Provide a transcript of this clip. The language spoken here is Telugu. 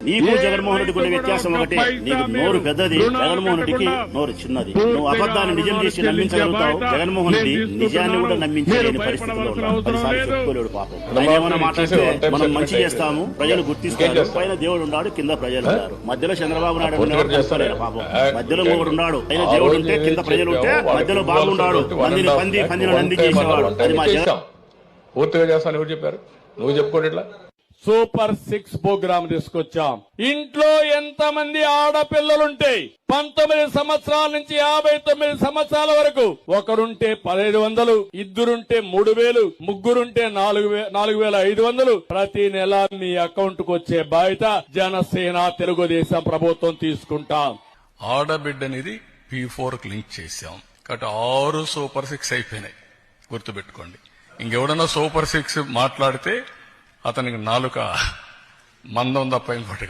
నీకు జగన్మోహన్ రెడ్డికి ఉన్న వ్యత్యాసం ఒకటే. నీకు నోరు పెద్దది. జగన్మోహన్ రెడ్డికి నోరు చిన్నది. నువ్వు అబద్ధాన్ని నిజం చేసి నమ్మించగలుగుతావు. జగన్మోహన్ రెడ్డి నిజాన్ని కూడా నమ్మించలేని పరిస్థితిలో పదిసార్లు చెప్పుకోలేడు పాపం. ఏమైనా మాట్లాడితే మనం మంచి చేస్తాము ప్రజలు గుర్తిస్తారు. పైన దేవుడు ఉన్నాడు కింద ప్రజలు ఉన్నారు. మధ్యలో చంద్రబాబు నాయుడు ఉన్నాడు కలుసుకోలేరు పాపం. మధ్యలో ఒకడు ఉన్నాడు. పైన దేవుడు ఉంటే కింద ప్రజలు ఉంటే మధ్యలో బాగున్నాడు పందిని పంది పందిని నంది చేసేవాడు. అది మా పూర్తిగా చేస్తాను ఎవరు చెప్పారు? నువ్వు చెప్పుకోండి ఇట్లా. సూపర్ సిక్స్ ప్రోగ్రామ్ తీసుకొచ్చాం. ఇంట్లో ఎంత మంది ఆడపిల్లలుంటే పంతొమ్మిది సంవత్సరాల నుంచి యాభై తొమ్మిది సంవత్సరాల వరకు ఒకరుంటే పదిహేడు వందలు ఇద్దరుంటే మూడు వేలు ముగ్గురుంటే నాలుగు నాలుగు వేల ఐదు వందలు. ప్రతి నెల మీ అకౌంట్కు వచ్చే బాధ్యత జనసేన తెలుగుదేశం ప్రభుత్వం తీసుకుంటాం. ఆడబిడ్డ అనేది పీ ఫోర్ లింక్ చేశాం. కాబట్టి ఆరు సూపర్ సిక్స్ అయిపోయినాయి. గుర్తుపెట్టుకోండి. ఇంకెవడన్నా సూపర్ సిక్స్ మాట్లాడితే అతనికి నాలుక మందం తప్ప ఇంకోటి